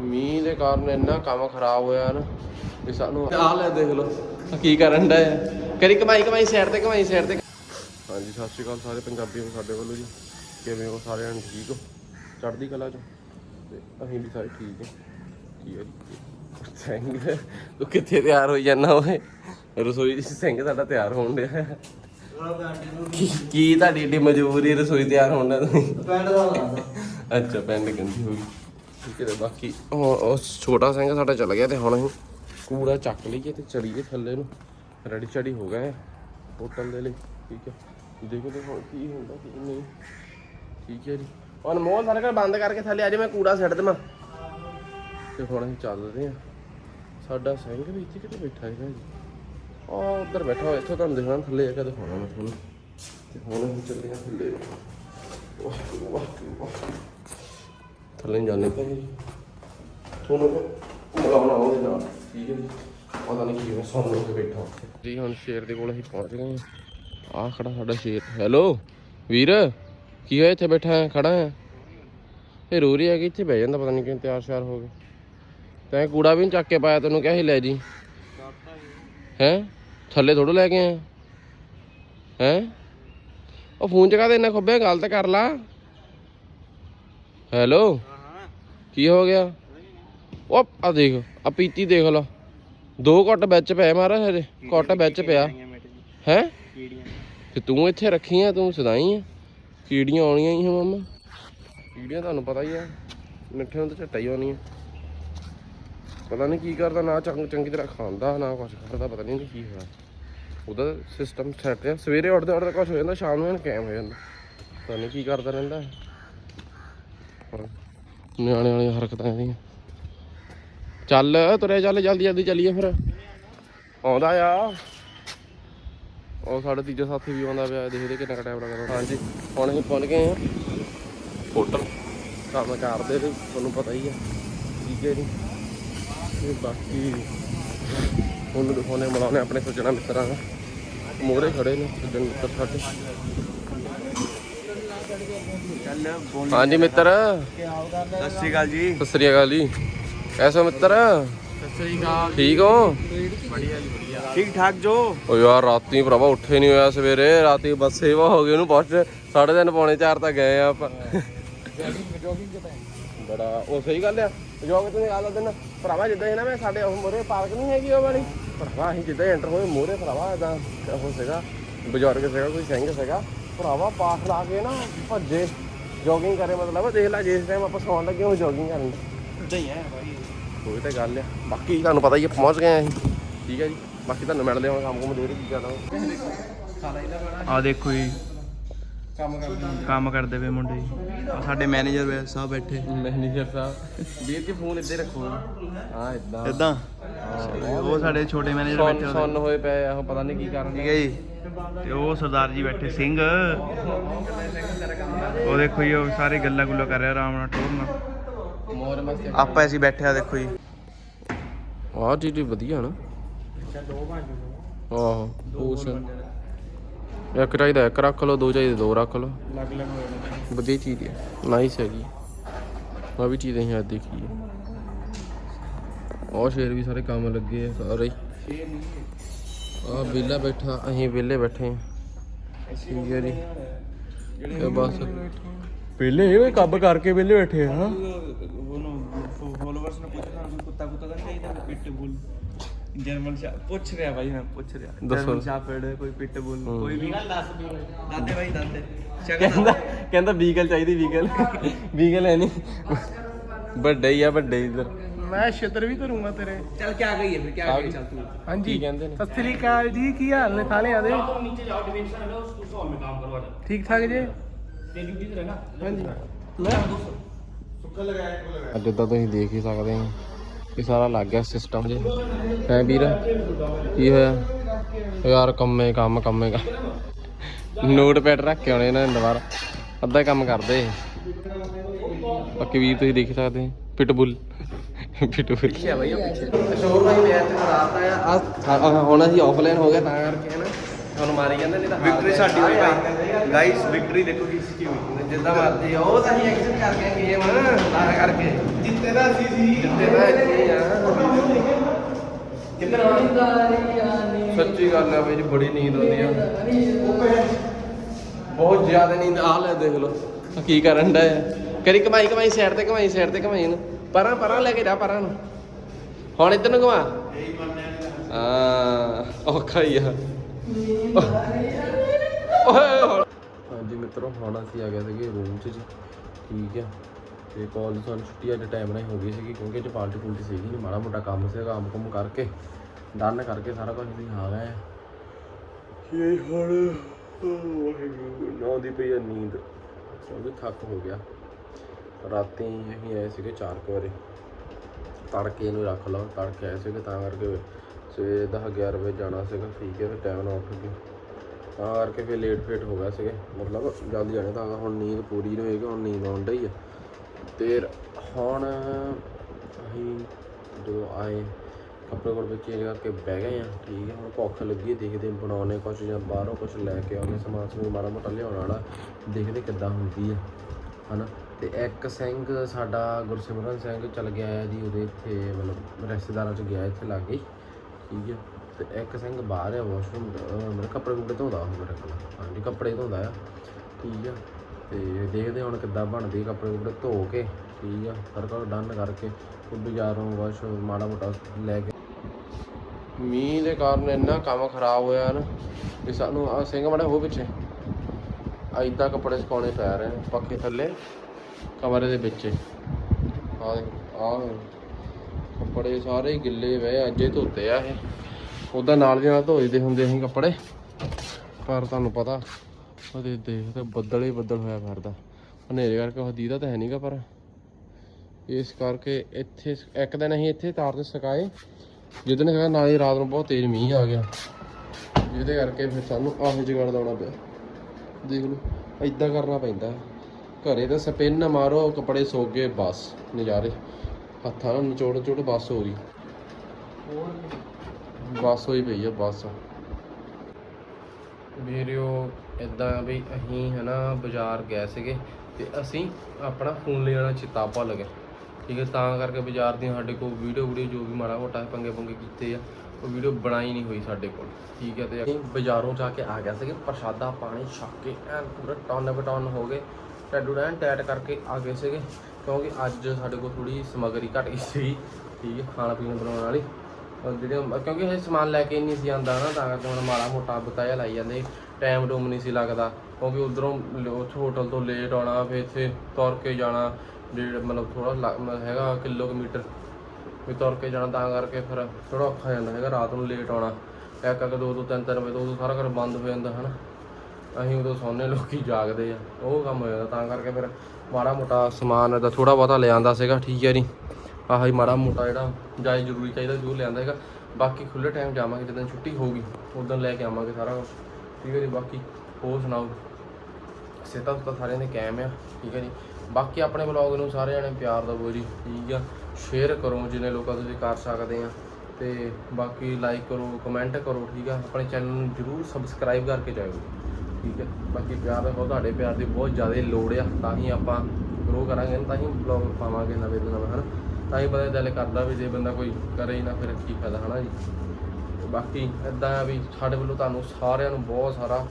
ਮੀਂਹ ਦੇ ਕਾਰਨ ਇੰਨਾ ਕੰਮ ਖਰਾਬ ਹੋਇਆ ਨਾ ਵੀ ਸਾਨੂੰ ਆਹ ਲੈ ਦੇਖ ਲਓ। ਕੀ ਕਰਨ ਦਾ ਕਰੀ ਕਮਾਈ ਕਮਾਈ ਸਾਈਡ ਤੇ ਕਮਾਈ ਸਾਈਡ ਤੇ ਹਾਂਜੀ ਸਤਿ ਸ਼੍ਰੀ ਅਕਾਲ ਸਾਰੇ ਪੰਜਾਬੀਆਂ ਨੂੰ ਸਾਡੇ ਵੱਲੋਂ ਜੀ। ਕਿਵੇਂ ਹੋ ਸਾਰਿਆਂ ਨੂੰ? ਠੀਕ ਹੋ? ਚੜ੍ਹਦੀ ਕਲਾ ਚ? ਤੇ ਅਸੀਂ ਵੀ ਸਾਰੇ ਠੀਕ ਹਾਂ ਕੀ ਹੈ ਸਿੰਘ ਤੂੰ ਕਿੱਥੇ ਤਿਆਰ ਹੋਈ ਜਾਂਦਾ ਓਏ? ਰਸੋਈ ਦੀ ਸਿੰਘ ਸਾਡਾ ਤਿਆਰ ਹੋਣ ਡਿਆ। ਕੀ ਕੀ ਤੁਹਾਡੀ ਏਡੀ ਮਜਬੂਰੀ ਰਸੋਈ ਤਿਆਰ ਹੋਣ ਦਾ ਤੁਸੀਂ? ਪੈਂਟ ਦਾ ਅੱਛਾ ਪੈਂਟ ਗੰਦੀ ਹੋ ਗਈ ਠੀਕ ਹੈ ਤੇ ਬਾਕੀ ਉਹ ਉਹ ਛੋਟਾ ਸਿੰਘ ਸਾਡਾ ਚੱਲ ਗਿਆ ਤੇ ਹੁਣ ਅਸੀਂ ਕੂੜਾ ਚੱਕ ਲਈਏ ਤੇ ਚਲੀਏ ਥੱਲੇ ਨੂੰ। ਰੈਡੀ ਚੜੀ ਹੋ ਗਏ ਹੋਟਲ ਦੇ ਲਈ ਠੀਕ ਹੈ ਦੇਖਦੇ ਹੁਣ ਕੀ ਹੁੰਦਾ ਕੀ ਨਹੀਂ। ਠੀਕ ਹੈ ਜੀ। ਹੁਣ ਮੋਲ ਸਾਰੇ ਘਰ ਬੰਦ ਕਰਕੇ ਥੱਲੇ ਆ ਜਾ ਮੈਂ ਕੂੜਾ ਛੱਡ ਦੇਵਾਂ। ਤੇ ਹੁਣ ਅਸੀਂ ਚੱਲਦੇ ਆ। ਸਾਡਾ ਸਿੰਘ ਵੀ ਇੱਥੇ ਕਿਤੇ ਬੈਠਾ ਹੈਗਾ ਜੀ। ਆ ਉੱਧਰ ਬੈਠਾ ਹੋਇਆ ਇੱਥੋਂ ਤੁਹਾਨੂੰ ਦਿਖਾਉਣਾ ਥੱਲੇ ਆ ਕੇ ਦਿਖਾਉਣਾ ਮੈਂ ਤੁਹਾਨੂੰ ਤੇ ਹੁਣ ਅਸੀਂ ਚੱਲੇ ਆ ਥੱਲੇ। ਵਾਹ ਵਾਹ ਵਾਹ ਥੱਲੇ ਨੂੰ ਜਾਣੇ ਪਏ ਜੀ। ਤੁਹਾਨੂੰ ਮਿਲਾਉਣਾ ਉਹਦੇ ਨਾਲ। ਠੀਕ ਹੈ ਜੀ। ਪਤਾ ਨਹੀਂ ਕੀ ਸੌਣ ਕੇ ਬੈਠਾ ਉੱਥੇ। ਜੀ, ਹੁਣ ਸ਼ੇਰ ਦੇ ਕੋਲ ਅਸੀਂ ਪਹੁੰਚ ਗਏ ਆ ਖੜਾ ਸਾਡਾ ਸ਼ੇਰ। ਹੈਲੋ ਵੀਰ, ਕੀ ਹੋਇਆ ਇੱਥੇ ਬੈਠਾ ਹੈ? ਖੜਾ ਹੈ? ਇਹ ਰੋ ਰਹੀ ਕਿ ਇੱਥੇ ਬਹਿ ਜਾਂਦਾ, ਪਤਾ ਨਹੀਂ ਕਿਉਂ ਤਿਆਰ ਸ਼ਿਆਰ ਹੋ ਗਏ। ਤੈਂ ਕੂੜਾ ਵੀ ਨੀ ਚੱਕ ਕੇ ਪਾਇਆ ਤੈਨੂੰ, ਕਿਹਾ ਸੀ ਲੈ ਜੀ। ਹੈ? ਥੱਲੇ ਥੋੜੋ ਲੈ ਕੇ ਆਇਆ। ਹੈ? ਉਹ ਫੋਨ ਚ ਕਾਹਦੇ ਇੰਨਾ ਖੱਬੇ ਗੱਲ ਤਾਂ ਕਰ ਲਾ। ਹੈਲੋ ਕੀ ਹੋ ਗਿਆ? ਉਹ ਆ ਦੇਖ ਆ ਪੀਤੀ ਦੇਖ ਲਾ। ਦੋ ਘੁੱਟ ਵਿੱਚ ਪਏ ਮਾਰਾ ਹਰੇ ਘੁੱਟ ਵਿੱਚ ਪਿਆ। ਹੈ? ਤੇ ਤੂੰ ਇੱਥੇ ਰੱਖੀਆਂ ਤੂੰ ਸਦਾਈ ਆ। ਕੀੜੀਆਂ ਆਉਣੀਆਂ ਹੀ ਆ ਮਾਮਾ। ਕੀੜੀਆਂ ਤੁਹਾਨੂੰ ਪਤਾ ਹੀ ਆ ਮਿੱਠੇ ਨੂੰ ਤਾਂ ਝੱਟਾ ਹੀ ਆਉਣੀਆਂ ਪਤਾ ਨਹੀਂ ਕੀ ਕਰਦਾ ਨਾ ਚੰਗ ਚੰਗੀ ਤਰ੍ਹਾਂ ਖਾਂਦਾ ਨਾ ਕੁਝ ਕਰਦਾ ਪਤਾ ਨਹੀਂ ਕੀ ਹੋਇਆ। ਉਹਦਾ ਸਿਸਟਮ ਸੈੱਟ ਆ। ਸਵੇਰੇ ਉੱਠਦੇ ਉੱਠਦੇ ਕੁਝ ਹੋ ਜਾਂਦਾ ਸ਼ਾਮ ਨੂੰ ਇਹਨੂੰ ਕੈਮ ਹੋ ਜਾਂਦਾ। ਪਤਾ ਨਹੀਂ ਕੀ ਕਰਦਾ ਰਹਿੰਦਾ। ਨਿਆਣੇ ਵਾਲੀਆਂ ਹਰਕਤਾਂ ਇਹਦੀਆਂ। ਚੱਲ ਤੁਰੇ ਚੱਲ ਜਲਦੀ ਜਲਦੀ ਚੱਲੀਏ ਫਿਰ। ਆਉਂਦਾ ਆ। ਉਹ ਸਾਡਾ ਤੀਜਾ ਸਾਥੀ ਵੀ ਆਉਂਦਾ ਪਿਆ ਦੇਖਦੇ ਕਿੰਨਾ ਕੁ ਟਾਈਮ ਲੱਗਦਾ। ਹਾਂਜੀ। ਹੁਣ ਅਸੀਂ ਪਹੁੰਚ ਗਏ ਆ ਹੋਟਲ ਕੰਮ ਕਰਦੇ ਤੇ ਤੁਹਾਨੂੰ ਪਤਾ ਹੀ ਆ। ਠੀਕ ਹੈ ਜੀ। ਤੇ ਬਾਕੀ ਹੁਣ ਦਿਖਾਉਣੇ ਮਿਲਾਉਣੇ ਆਪਣੇ ਸੱਜਣਾ ਮਿੱਤਰਾਂ ਦਾ। ਮੋਹਰੇ ਖੜੇ ਨੇ ਸੱਜਣ ਮਿੱਤਰ ਸਾਡੇ। ਹਾਂਜੀ ਮਿੱਤਰ। ਸਤਿ ਸ਼੍ਰੀ ਅਕਾਲ ਜੀ। ਸਤਿ ਸ੍ਰੀ ਅਕਾਲ ਜੀ। ਐਸਾ ਮਿੱਤਰ? ਸਤਿ ਸ਼੍ਰੀ ਅਕਾਲ ਠੀਕ ਹੋ? ਠੀਕ ਠਾਕ ਜੋ? ਓ ਯਾਰ ਰਾਤੀ ਭਰਾਵਾ ਉੱਠੇ ਨਹੀਂ ਹੋਇਆ ਸਵੇਰੇ। ਰਾਤੀ ਬਸ ਸੇਵਾ ਹੋ ਗਈ ਉਹਨੂੰ ਪਹੁੰਚ ਸਾਢੇ ਤਿੰਨ ਪੌਣੇ ਚਾਰ ਤੱਕ ਗਏ ਆ ਆਪਾਂ। ਬੜਾ ਉਹ ਸਹੀ ਗੱਲ ਆ। ਜੋਗ ਤੇ ਗੱਲ ਦਿਨ ਭਰਾਵਾ ਜਿੱਦਾਂ ਸੀ ਨਾ ਮੈਂ ਸਾਡੇ ਉਹ ਮੋਰੇ ਪਾਰਕ ਨਹੀਂ ਹੈਗੀ ਉਹ ਵਾਲੀ। ਭਰਾਵਾ ਅਸੀਂ ਜਿੱਦਾਂ ਐਂਟਰ ਹੋਏ ਮੋਰੇ ਭਰਾਵਾ ਇਦਾਂ ਉਹ ਸੀਗਾ ਬਜ਼ੁਰਗ ਸੀਗਾ ਕੋਈ ਸਿੰਘ ਸੀਗਾ। ਭਰਾਵਾ ਪਾਠ ਲਾ ਕੇ ਨਾ ਭੱਜੇ। ਜੋਗਿੰਗ ਕਰੇ ਮਤਲਬ ਦੇਖ ਲੈ ਜਿਸ ਟਾਈਮ ਆਪਾਂ ਸੌਣ ਲੱਗੇ ਉਹ ਜੋਗਿੰਗ ਕਰਨ। ਇਦਾਂ ਹੀ ਭਾਈ ਕੋਈ ਤਾਂ ਗੱਲ ਆ। ਬਾਕੀ ਤੁਹਾਨੂੰ ਪਤਾ ਹੀ ਆ ਪਹੁੰਚ ਗਏ ਆ ਅਸੀਂ। ਠੀਕ ਹੈ ਜੀ। ਬਾਕੀ ਤੁਹਾਨੂੰ ਮਿਲਦੇ ਹਾਂ ਕੰਮ ਕੁਮ ਦੇ ਰਹੀ ਨਾਲ ਆ ਦੇਖੋ ਜੀ। ਕੰਮ ਕਰਦੇ ਕੰਮ ਕਰਦੇ ਵੇ ਮੁੰਡੇ। ਜੀ ਸਾਡੇ ਮੈਨੇਜਰ ਵੇ ਸਾਹਿਬ ਬੈਠੇ। ਮੈਨੇਜਰ ਸਾਹਿਬ। ਵੀਰ ਜੀ ਫੋਨ ਇੱਥੇ ਰੱਖੋ ਹਾਂ ਇਦਾਂ। ਇਦਾਂ? ਉਹ ਸਾਡੇ ਛੋਟੇ ਮੈਨੇਜਰ ਬੈਠੇ ਹੋਏ ਸੁਣ ਹੋਏ ਪਏ ਆ ਉਹ ਪਤਾ ਨਹੀਂ ਕੀ ਕਰਨ ਠੀਕ ਹੈ ਜੀ। ਤੇ ਉਹ ਸਰਦਾਰ ਜੀ ਬੈਠੇ ਸਿੰਘ। ਉਹ ਦੇਖੋ ਜੀ, ਉਹ ਸਾਰੇ ਗੱਲਾਂ ਗੁੱਲਾਂ ਕਰ ਰਿਹਾ ਆਰਾਮ ਨਾਲ ਟੋਰ ਨਾਲ। ਆਪਾਂ ਅਸੀਂ ਬੈਠੇ ਆ ਦੇਖੋ ਜੀ। ਆਹ ਚੀਜ਼ ਵੀ ਵਧੀਆ ਨਾ। ਆਹੋ ਪੋਸ਼ਨ ਇੱਕ ਚਾਹੀਦਾ, ਇੱਕ ਰੱਖ ਲਓ, ਦੋ ਚਾਹੀਦੇ, ਦੋ ਰੱਖ ਲਓ। ਅਲੱਗ ਅਲੱਗ ਵਧੀਆ ਚੀਜ਼ ਹੈ ਨਾਈਸ ਹੈਗੀ। ਆ ਵੀ ਚੀਜ਼ ਅਸੀਂ ਅੱਜ ਦੇਖੀ ਹੈ। ਉਹ ਸ਼ੇਰ ਵੀ ਸਾਰੇ ਕੰਮ ਲੱਗੇ ਆ, ਸਾਰੇ ਆ ਵਿਹਲਾ ਬੈਠਾ ਅਸੀਂ ਵਿਹਲੇ ਬੈਠੇ ਆ ਠੀਕ ਹੈ ਜੀ। ਇਹ ਬਸ। ਵਿਹਲੇ ਇਹ ਕੰਮ ਕਰਕੇ ਵਿਹਲੇ ਬੈਠੇ ਆ ਉਹਨੂੰ ਫੋਲੋਵਰਸ ਨੂੰ ਪੁੱਛਣਾ ਕੋਈ ਕੁੱਤਾ ਕੁੱਤਾ ਤਾਂ ਨਹੀਂ ਚਾਹੀਦਾ ਕੋਈ ਪਿੱਟ ਬੁੱਲ ਜਰਮਨ ਸ਼ਾ ਪੁੱਛ ਰਿਹਾ ਭਾਈ ਮੈਂ ਪੁੱਛ ਰਿਹਾ। ਦੱਸੋ। ਜਰਮਨ ਸ਼ਾਫਰਡ ਕੋਈ ਪਿੱਟ ਬੁੱਲ ਹੂੰ। ਕੋਈ ਵੀ। ਦੱਸ ਦਿਓ। ਦਾਦੇ ਭਾਈ ਦਾਦੇ। ਕਹਿੰਦਾ ਕਹਿੰਦਾ ਵੀਗਲ ਚਾਹੀਦੀ ਵੀਗਲ ਵੀਗਲ ਹੈ ਨਹੀਂ। ਵੱਡੇ ਹੀ ਆ ਵੱਡੇ ਇਧਰ। ਮੈਂ ਛਿੱਤਰ ਵੀ ਕਰੂੰਗਾ ਤੇਰੇ ਚੱਲ ਕੀ ਗਈ ਹੈ ਫਿਰ ਕੀ ਆ ਗਈ ਗਈ। ਚੱਲ ਤੂੰ ਹਾਂਜੀ ਕੀ ਕਹਿੰਦੇ ਨੇ ਸਤਿ ਸ੍ਰੀ ਅਕਾਲ ਜੀ ਕੀ ਹਾਲ ਨੇ ਸਾਲੇ ਆਦੇ नीचे जाओ डिमेंशन है उस उस हॉल में काम करो आज ਠੀਕ ਠਾਕ ਜੀ ये ड्यूटी से रहना ਹਾਂਜੀ ਜਿੱਦਾਂ ਤੁਸੀਂ ਦੇਖ ਹੀ ਸਕਦੇ ਹੋ ਇਹ ਸਾਰਾ ਲੱਗ ਗਿਆ ਸਿਸਟਮ ਜੇ ਹੈ ਵੀਰ ਕੀ ਹੋਇਆ ਯਾਰ ਕੰਮੇ ਕੰਮ ਕੰਮੇ ਕੰਮ ਨੋਟ ਪੈਡ ਰੱਖ ਕੇ ਆਉਣੇ ਇਹਨਾਂ ਨੇ ਦੁਬਾਰਾ ਅੱਧਾ ਹੀ ਕੰਮ ਕਰਦੇ ਬਾਕੀ ਵੀਰ ਤੁਸੀਂ ਦੇਖ ਹੀ ਸਕਦੇ ਹੋ ਪਿਟਬੁਲ ਪਿਟਬੁਲ ਪਿੱਛੇ। ਆ ਭਾਈ ਉਹ ਪਿੱਛੇ। ਸ਼ੋਰ ਭਾਈ ਮੈਂ ਤੇ ਰਾਤਾ ਆ। ਹੁਣ ਅਸੀਂ ਆਫਲਾਈਨ ਹੋ ਗਿਆ ਤਾਂ ਕਰਕੇ ਨਾ ਤੁਹਾਨੂੰ ਮਾਰੀ ਜਾਂਦੇ ਨਹੀਂ ਤਾਂ ਵਿਕਟਰੀ ਸਾਡੀ ਹੋਈ ਭਾਈ। ਗਾਇਸ ਵਿਕਟਰੀ ਦੇਖੋ ਕਿਸ ਕੀ ਹੋਈ। ਜਿੱਦਾਂ ਮਰਦੀ ਆ, ਉਹ ਤਾਂ ਅਸੀਂ ਐਕਸੈਪਟ ਕਰ ਗਏ ਗੇਮ ਤਾਂ ਕਰਕੇ। ਜਿੱਤੇ ਦਾ ਸੀ। ਸੀ ਤੇਰਾ ਇੱਥੇ ਆ ਸੱਚੀ ਗੱਲ ਹੈ ਬਈ ਜੀ ਬੜੀ ਨੀਂਦ ਆਉਂਦੀ ਆ। ਬਹੁਤ ਜ਼ਿਆਦਾ ਨੀਂਦ ਆ ਲੈ ਦੇਖ ਲੋ ਕੀ ਕਰਨ ਦਾ ਕਰੀ ਕਮਾਈ ਕਮਾਈ ਸਾਈਡ ਤੇ ਕਮਾਈ ਸਾਈਡ ਤੇ ਕਮਾਈ ਨੂੰ ਪਰਾਂ ਪਰਾਂ ਲੈ ਕੇ ਜਾ ਪਰਾਂ ਨੂੰ। ਹੁਣ ਇੱਧਰ ਨੂੰ ਘੁਮਾ। ਹਾਂ ਔਖਾ ਹੀ ਆ। ਓਏ ਹੁਣ- ਹਾਂਜੀ ਮਿੱਤਰੋ ਹੁਣ ਅਸੀਂ ਆ ਗਏ ਸੀਗੇ ਰੂਮ 'ਚ ਜੀ। ਠੀਕ ਆ। ਤੇ ਕਾਲਜ ਸਾਨੂੰ ਛੁੱਟੀ ਅੱਜ ਟਾਈਮ ਨਾਲ ਹੀ ਹੋ ਗਈ ਸੀਗੀ ਕਿਉਂਕਿ ਅੱਜ ਪਾਰਟੀ ਪੁਲਟੀ ਸੀਗੀ ਨਹੀਂ ਮਾੜਾ ਮੋਟਾ ਕੰਮ ਸੀਗਾ ਕੰਮ ਕੁਮ ਕਰਕੇ ਡਨ ਕਰਕੇ ਸਾਰਾ ਕੁਝ ਅਸੀਂ ਆ ਗਏ ਇਹ ਹੁਣ ਨੌ ਦੀ ਪਈ ਆ ਨੀਂਦ। ਕਿਉਂਕਿ ਥੱਕ ਹੋ ਗਿਆ। ਰਾਤੀ ਅਸੀਂ ਆਏ ਸੀਗੇ 4 ਵਜੇ। ਤੜਕੇ ਨੂੰ ਰੱਖ ਲਓ, ਤੜਕੇ ਆਏ ਸੀਗੇ ਤਾਂ ਕਰਕੇ ਸਵੇਰੇ 10 11 ਵਜੇ ਜਾਣਾ ਸੀਗਾ, ਠੀਕ ਹੈ, ਫਿਰ ਟਾਈਮ ਨਾਲ ਉੱਠ ਗਏ ਤਾਂ ਕਰਕੇ ਫਿਰ ਲੇਟ ਫੇਟ ਹੋ ਗਿਆ ਸੀਗੇ। ਮਤਲਬ ਜਲਦੀ ਜਾਣਾ ਤਾਂ ਹੁਣ ਨੀਂਦ ਪੂਰੀ ਨਹੀਂ ਹੋਏਗੀ, ਹੁਣ ਨੀਂਦ ਆਉਣ ਡਈ ਆ। ਤੇ ਹੁਣ ਅਸੀਂ ਜਦੋਂ ਆਏ, ਕੱਪੜੇ ਕੋਲ ਵਿੱਚ ਚੇਂਜ ਕਰਕੇ ਬਹਿ ਗਏ ਆ, ਠੀਕ ਹੈ, ਹੁਣ ਭੁੱਖ ਲੱਗੀ ਦੇਖਦੇ ਬਣਾਉਣੇ ਕੁਛ ਜਾਂ ਬਾਹਰੋਂ ਕੁਛ ਲੈ ਕੇ ਆਉਣੇ, ਸਮਾਨ ਸਮੂਨ ਮਾੜਾ ਮੋਟਾ ਲਿਆਉਣ ਵਾਲਾ, ਦੇਖਦੇ ਕਿੱਦਾਂ ਹੁੰਦੀ ਆ, ਹਨਾ। ਤੇ ਇੱਕ ਸਿੰਘ ਸਾਡਾ ਗੁਰਸਿਮਰਨ ਸਿੰਘ ਚਲ ਗਿਆ ਹੈ ਜੀ ਉਹਦੇ ਇੱਥੇ, ਮਤਲਬ ਰਿਸ਼ਤੇਦਾਰਾਂ ਚ ਗਿਆ ਇੱਥੇ ਲਾਗੇ, ਠੀਕ ਹੈ। ਤੇ ਇੱਕ ਸਿੰਘ ਬਾਹਰ ਆ ਵਾਸ਼ਰੂਮ ਮੇਰੇ ਕੱਪੜੇ ਕੁੱਪੜੇ ਧੋਦਾ ਉਹ ਮੇਰੇ ਕੋਲ। ਹਾਂਜੀ, ਕੱਪੜੇ ਧੋਂਦਾ ਆ, ਠੀਕ ਆ। ਤੇ ਦੇਖਦੇ ਹੁਣ ਕਿੱਦਾਂ ਬਣਦੀ ਕੱਪੜੇ ਕੁੱਪੜੇ ਧੋ ਕੇ, ਠੀਕ ਆ। ਸਰਕਲ ਡਨ ਕਰਕੇ ਫਿਰ ਬਾਜ਼ਾਰੋਂ ਵਾਸ਼ ਮਾੜਾ ਮੋਟਾ ਲੈ ਕੇ। ਮੀਂਹ ਦੇ ਕਾਰਨ ਇੰਨਾ ਕੰਮ ਖਰਾਬ ਹੋਇਆ ਨਾ ਵੀ ਸਾਨੂੰ ਆ ਸਿੰਘ ਮਾੜਾ ਹੋ ਪਿੱਛੇ। ਐਦਾਂ ਕੱਪੜੇ ਸੁਕਾਉਣੇ ਪੈ ਰਹੇ ਪੱਖੇ ਥੱਲੇ। ਕਮਰੇ ਦੇ ਵਿੱਚ। ਆ ਆ ਕੱਪੜੇ ਸਾਰੇ ਗਿੱਲੇ ਵੇ ਅੱਜੇ ਧੋਤੇ ਆ ਇਹ। ਉਹਦਾ ਨਾਲ ਦੀ ਨਾਲ ਧੋਈਦੇ ਹੁੰਦੇ ਅਸੀਂ ਕੱਪੜੇ। ਪਰ ਤੁਹਾਨੂੰ ਪਤਾ ਉਹਦੇ ਦੇਖ ਤੇ ਬੱਦਲ ਹੀ ਬੱਦਲ ਹੋਇਆ ਫਿਰਦਾ। ਹਨੇਰੇ ਕਰਕੇ ਉਹ ਦੀਦਾ ਤਾਂ ਹੈ ਨਹੀਂਗਾ ਪਰ ਇਸ ਕਰਕੇ ਇੱਥੇ ਇੱਕ ਦਿਨ ਅਸੀਂ ਇੱਥੇ ਤਾਰ ਤੇ ਸੁਕਾਏ। ਜਿੱਦਣ ਹੈਗਾ ਨਾਲ ਹੀ ਰਾਤ ਨੂੰ ਬਹੁਤ ਤੇਜ਼ ਮੀਂਹ ਆ ਗਿਆ। ਜਿਹਦੇ ਕਰਕੇ ਫਿਰ ਸਾਨੂੰ ਆਹੇ ਜਗੜ ਲਾਉਣਾ ਪਿਆ। ਦੇਖ ਲਓ ਐਦਾਂ ਕਰਨਾ ਪੈਂਦਾ। ਘਰੇ ਤਾਂ ਸਪਿਨ ਮਾਰੋ, ਕੱਪੜੇ ਸੋਕ ਗਏ ਬਸ, ਨਜ਼ਾਰੇ। ਹੱਥਾਂ ਨਾਲ ਨਿਚੋੜ ਨਿਚੋੜ, ਬਸ ਹੋ ਗਈ। ਬਸ ਹੋਈ ਪਈ ਆ, ਬਸ। ਵੀਰਿਓ ਇਦਾਂ ਵੀ ਅਸੀਂ ਹਨਾ ਬਾਜ਼ਾਰ ਗਏ ਸੀਗੇ ਤੇ ਅਸੀਂ ਆਪਣਾ ਫੋਨ ਲੈ ਜਾਣਾ ਚਿੱਤਾ ਭੁੱਲ ਗਏ। ਠੀਕ ਹੈ ਤਾਂ ਕਰਕੇ ਬਾਜ਼ਾਰ ਦੀਆਂ ਸਾਡੇ ਕੋਲ ਵੀਡੀਓ ਵੀਡੀਓ ਜੋ ਵੀ ਮਾੜਾ ਮੋਟਾ ਪੰਗੇ ਪੰਗੇ ਕੀਤੇ ਆ, ਉਹ ਵੀਡੀਓ ਬਣਾਈ ਨਹੀਂ ਹੋਈ ਸਾਡੇ ਕੋਲ। ਠੀਕ ਹੈ ਤੇ ਅਸੀਂ ਬਾਜ਼ਾਰੋਂ ਜਾ ਕੇ ਆ ਗਿਆ ਸੀਗੇ, ਪ੍ਰਸ਼ਾਦਾ ਪਾਣੀ ਛੱਕ ਕੇ ਐਨ ਪੂਰਾ ਟਨ ਬਟਨ ਹੋ ਗਏ। ਟੈਡੂ ਐਨ ਟੈਟ ਕਰਕੇ ਆ ਗਏ ਸੀਗੇ, ਕਿਉਂਕਿ ਅੱਜ ਸਾਡੇ ਕੋਲ ਥੋੜੀ ਸਮਗਰੀ ਘਟ ਗਈ ਸੀ, ਠੀਕ ਹੈ, ਖਾਣਾ ਪੀਣਾ ਬਣਾਉਣ ਵਾਲੀ। ਔਰ ਜਿਹੜੇ ਕਿਉਂਕਿ ਇਹ ਸਮਾਨ ਲੈ ਕੇ ਨਹੀਂ ਸੀ ਆਂਦਾ ਨਾ, ਤਾਂ ਕਰਕੇ ਹੁਣ ਮਾੜਾ ਮੋਟਾ ਬਤਾਇਆ ਲਾਈ ਜਾਂਦੇ ਟਾਈਮ ਟੂਮ ਨਹੀਂ ਸੀ ਲੱਗਦਾ, ਕਿਉਂਕਿ ਉਧਰੋਂ ਉੱਥੇ ਹੋਟਲ ਤੋਂ ਲੇਟ ਆਉਣਾ, ਫਿਰ ਇੱਥੇ ਤੁਰ ਕੇ ਜਾਣਾ, ਡੇਢ, ਮਤਲਬ ਥੋੜਾ ਹੈਗਾ ਕਿਲੋਮੀਟਰ, ਵੀ ਤੁਰ ਕੇ ਜਾਣਾ, ਤਾਂ ਕਰਕੇ ਫਿਰ ਥੋੜਾ ਔਖਾ ਜਾਂਦਾ, ਹੈਗਾ, ਰਾਤ ਨੂੰ ਲੇਟ ਆਉਣਾ। ਇੱਕ ਇੱਕ, ਦੋ ਦੋ, ਤਿੰਨ ਤਿੰਨ ਵਜੇ ਤੋਂ ਉਦੋਂ ਸਾਰਾ ਘਰ ਬੰਦ ਹੋ ਜਾਂਦਾ, ਹਨਾ। ਅਸੀਂ ਉਦੋਂ ਸੌਂਦੇ ਲੋਕੀ ਜਾਗਦੇ ਆ, ਉਹ ਕੰਮ ਹੋ ਜਾਂਦਾ ਤਾਂ ਕਰਕੇ ਫਿਰ ਮਾੜਾ ਮੋਟਾ ਸਮਾਨ ਦਾ ਥੋੜਾ ਬਹੁਤਾ ਲਿਆਂਦਾ ਸੀਗਾ, ਠੀਕ ਹੈ ਨਹੀਂ ਆਹ ਹੀ ਮਾੜਾ ਮੋਟਾ ਜਿਹੜਾ ਜਾਇ ਜ਼ਰੂਰੀ ਚਾਹੀਦਾ ਜੋ ਲਿਆਂਦਾ ਹੈਗਾ ਬਾਕੀ ਖੁੱਲੇ ਟਾਈਮ ਜਾਵਾਂਗੇ ਜਦੋਂ ਛੁੱਟੀ ਹੋਊਗੀ, ਉਦੋਂ ਲੈ ਕੇ ਆਵਾਂਗੇ ਸਾਰਾ ਕੁਝ ਠੀਕ ਹੈ ਜੀ, ਬਾਕੀ ਹੋਰ ਸੁਣਾਓ? ਸਿਹਤਾਂ ਤਾਂ ਸਾਰਿਆਂ ਦੇ ਕਾਇਮ ਆ, ਠੀਕ ਹੈ ਜੀ। ਬਾਕੀ ਆਪਣੇ ਵਲੌਗ ਨੂੰ ਸਾਰੇ ਜਣੇ ਪਿਆਰ ਦਿਓ ਜੀ, ਠੀਕ ਆ। ਸ਼ੇਅਰ ਕਰੋ ਜਿੰਨੇ ਲੋਕਾਂ ਤੁਸੀਂ ਕਰ ਸਕਦੇ ਆ। ਤੇ ਬਾਕੀ ਲਾਈਕ ਕਰੋ ਕਮੈਂਟ ਕਰੋ, ਠੀਕ ਆ। ਆਪਣੇ ਚੈਨਲ ਨੂੰ ਜਰੂਰ ਸਬਸਕ੍ਰਾਈਬ ਕਰਕੇ ਜਾਇਓ। ਠੀਕ ਹੈ। ਬਾਕੀ ਪਿਆਰ ਦਾ ਤੁਹਾਡੇ ਪਿਆਰ ਦੀ ਬਹੁਤ ਜ਼ਿਆਦਾ ਲੋੜ ਆ, ਤਾਂ ਹੀ ਆਪਾਂ ਗਰੋ ਕਰਾਂਗੇ, ਤਾਂ ਹੀ ਵਲੌਗ ਪਾਵਾਂਗੇ ਨਵੇਂ ਤੋਂ ਨਵੇਂ, ਹਨਾ? ਤਾਂ ਹੀ ਪਤਾ ਦਿਲ ਕਰਦਾ ਵੀ ਜੇ ਬੰਦਾ ਕੋਈ ਕਰੇ ਹੀ ਨਾ, ਫਿਰ ਕੀ ਫਾਇਦਾ, ਹਨਾ ਜੀ? ਬਾਕੀ ਇਦਾਂ ਆ ਵੀ ਸਾਡੇ ਵੱਲੋਂ ਤੁਹਾਨੂੰ ਸਾਰਿਆਂ ਨੂੰ ਬਹੁਤ ਸਾਰਾ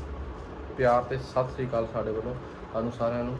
ਪਿਆਰ ਤੇ ਸਤਿ ਸ੍ਰੀ ਅਕਾਲ ਸਾਡੇ ਵੱਲੋਂ, ਤੁਹਾਨੂੰ ਸਾਰਿਆਂ ਨੂੰ